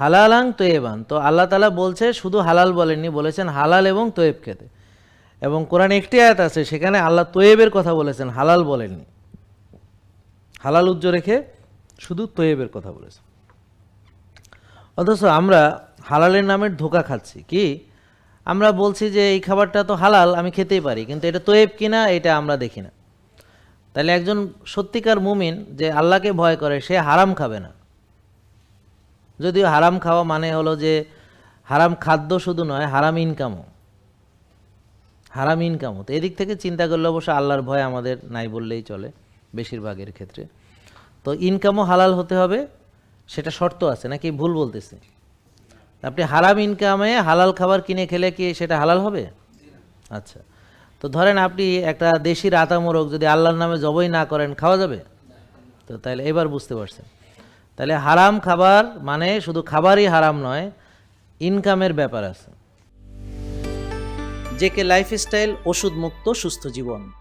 হালালাং তয়েবান তো আল্লাহ তালা বলছে, শুধু হালাল বলেননি, বলেছেন হালাল এবং তয়েব খেতে। এবং কোরআন একটি আয়াত আছে, সেখানে আল্লাহ তয়েবের কথা বলেছেন, হালাল বলেননি। হালাল উজ্জ্ব রেখে শুধু তোয়েবের কথা বলেছেন অথচ আমরা হালালের নামের ধোকা খাচ্ছি, কি? আমরা বলছি যে, এই খাবারটা তো হালাল, আমি খেতেই পারি, কিন্তু এটা তয়েব কিনা, এটা আমরা দেখি না। তাহলে একজন সত্যিকার মুমিন যে আল্লাহকে ভয় করে, সে হারাম খাবে না। যদিও হারাম খাওয়া মানে হলো যে হারাম খাদ্য শুধু নয়, হারাম ইনকামও হারাম ইনকামও তো এদিক থেকে চিন্তা করলে অবশ্য আল্লাহর ভয় আমাদের নাই বললেই চলে বেশিরভাগের ক্ষেত্রে। তো ইনকামও হালাল হতে হবে, সেটা শর্ত আছে, নাকি ভুল বলতেছে? আপনি হারাম ইনকামে হালাল খাবার কিনে খেলে কি সেটা হালাল হবে? আচ্ছা। তো ধরেন আপনি একটা দেশি রাতা মোরগ যদি আল্লাহর নামে জবই না করেন, খাওয়া যাবে? তো তাহলে এবার বুঝতে পারছেন। তাহলে হারাম খাবার মানে শুধু খাবারই হারাম নয় ইনকামের ব্যাপার আছে। জেকে লাইফস্টাইল ওষুধ মুক্ত সুস্থ জীবন।